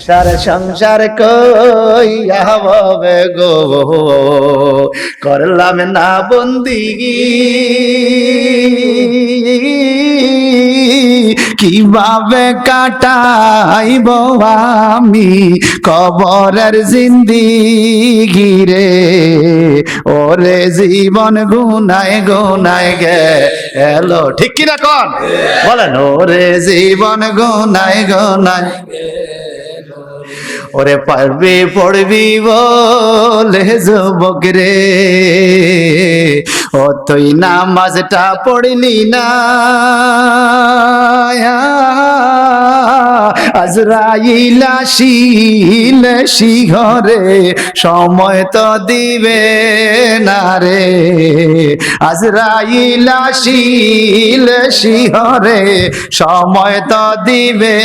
সংসার সংসার কইয়া হবে গো। করলাম না বন্দিগি কীভাবে কাটাইব আমি কবরের জিন্দিগি রে? ওরে জীবন গুনায় গুনায় গে এলো। ঠিক কিনা কন? বলেন, ওরে জীবন গুনায় গুনায় ওরে পারবি পড়বি বলে যুবক রে। ও তুই নামাজটা পড়লি না। আজরাইলা শিল শিঘরে সময় তো দিবে না রে। আজরাইলা শিল শিহরে সময় তো দিবে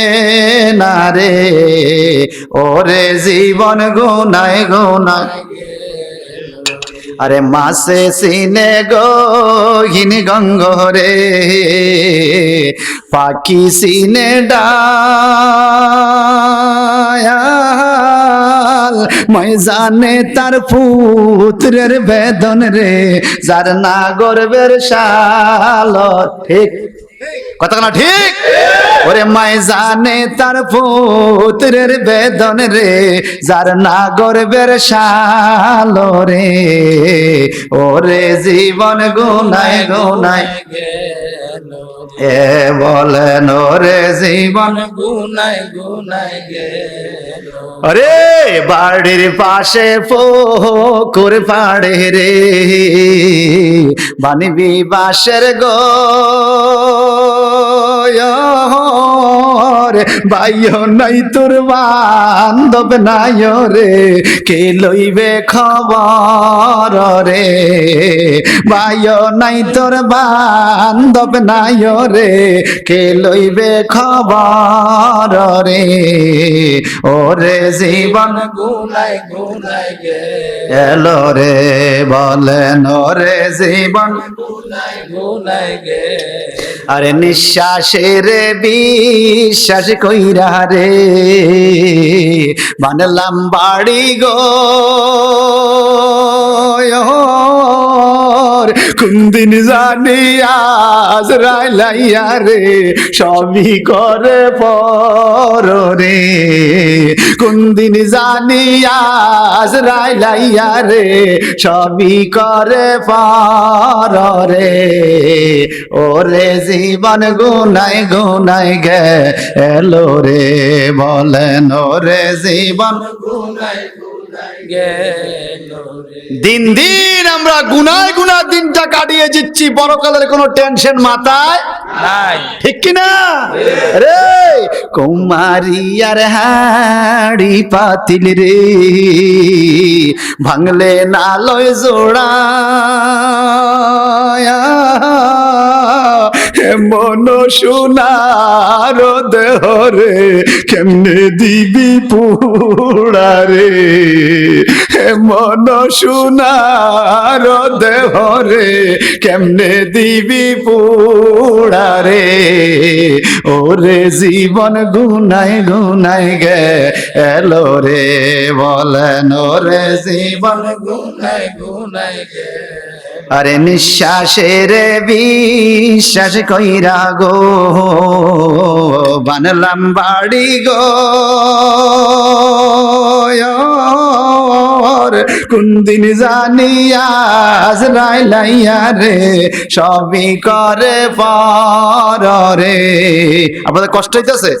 না রে। ওরে জীবন গুনায় গুনায়। আরে মাসে সিনে গো গঙ্গরে পাখি সিনে ডায়াল ময়জানে তার পুত্রের বেদন রে, যার না গর্বের শাল ঠিক? কথা না ঠিক? ওরে মায় জানে তার পুত্রের বেদন রে, যার না গর্বের শাল রে, ওরে জীবন গুনায় গুনায়। এ বলে নরে জীবন গুনাই গুনাই গেল। আরে, বাড়ির পাশে পুকুর পাড়ে রে। বানবি বাসের গো রে বাইও নাই তোর বান্ধব নাই রে। কে লইবে খবর রে? বাইও নাই তোর বান্ধব নাই রে। কে লইবে খবর রে? ওরে জীবন গুনাই গুনাই গেল রে, বলেন, ওরে জীবন গুনাই গুনাই গেল আরে নিঃশ্বাসের বিশ্বাস কইরা রে বানলাম বাড়ি গো। কুন্দিন জানি আজ রাইলাইয়া রে, সবই করে পর রে। কুন্দিন জানি আজ রাইলাইয়া রে, সবই করে পর রে। ওরে জীবন গুনাই গুনাই গে, এলো রে বলেন, ওরে জীবন গুনাই দিন দিন আমরা গুনায় গুনা দিনটা কাটিয়ে দিচ্ছি। বড়কালের কোনো টেনশন মাথায় নাই। ঠিক কিনা? রে কুমারী আর হাড়ি পাতিল রে ভাঙলে নালয় জোড়া মন সোনার দেহরে কেমনে দিবি পুড়া রে? মন সোনার দেহরে কেমনে দিবি পুড়া রে? ওরে জীবন গুনায় গুনায় গে এলো রে, বলেন, ওরে জীবন গুনাই গুনাই গেল আরে নিঃশ্বাসের বিশ্বাস কইরা গো বানলাম বাড়ি গো। কোনদিন জানি আজ রাইলাইয়া রে সবই করে পর রে। আপনাদের কষ্ট হইতেছে?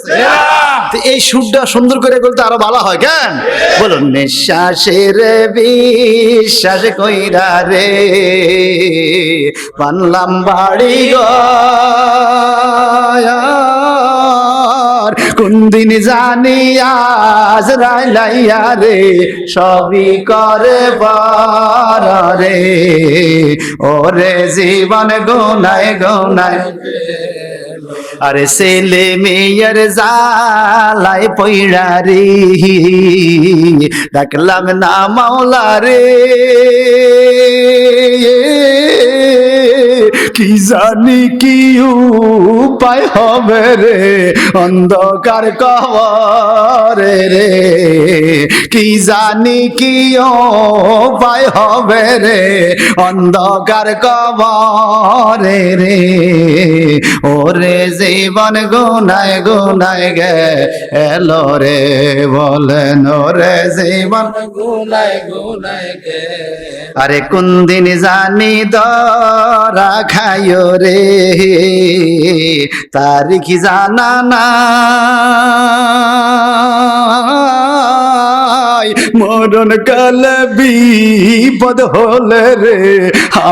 এই সুরটা সুন্দর করে বলতে আরও ভালো হয় কেন? বলুন নিঃশ্বাসের বিশ্বাস কইরা রে পানলাম বাড়ি গর কোন দিন জানি আজ রাইলাইয়া রে, সবই করে রে। ওরে জীবন গোনায় গোনায়। আরে ছেলে মেয়ের জালায় পইড়া রে। ডাকলাম না মাওলা রে। কি জানি কি উপায় হবে রে? অন্ধকার কবরে রে। কি জানি কি উপায় হবে রে? অন্ধকার কবরে রে। ওরে জীবন গুনায় গুনায় গে এলো রে। বলেন ওরে জীবন গুনাই গুনাই গে। আরে কোন দিন জানি দরা খায় রে, তারিখ জানা না মরণ কাল বিপদ হলে রে,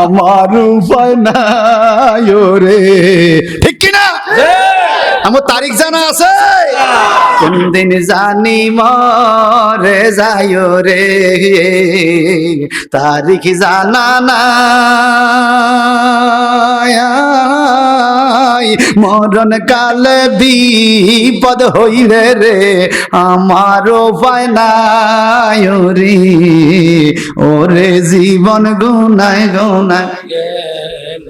আমার উপায় নাই রে। ঠিক আমার তারিখ জানা আছে। কোন দিন জানি মরে যায় রে। তারিখ জানা না মরণ কালে বিপদ হইলে রে। নাই রে ওরে জীবন গুনায় গুনায়।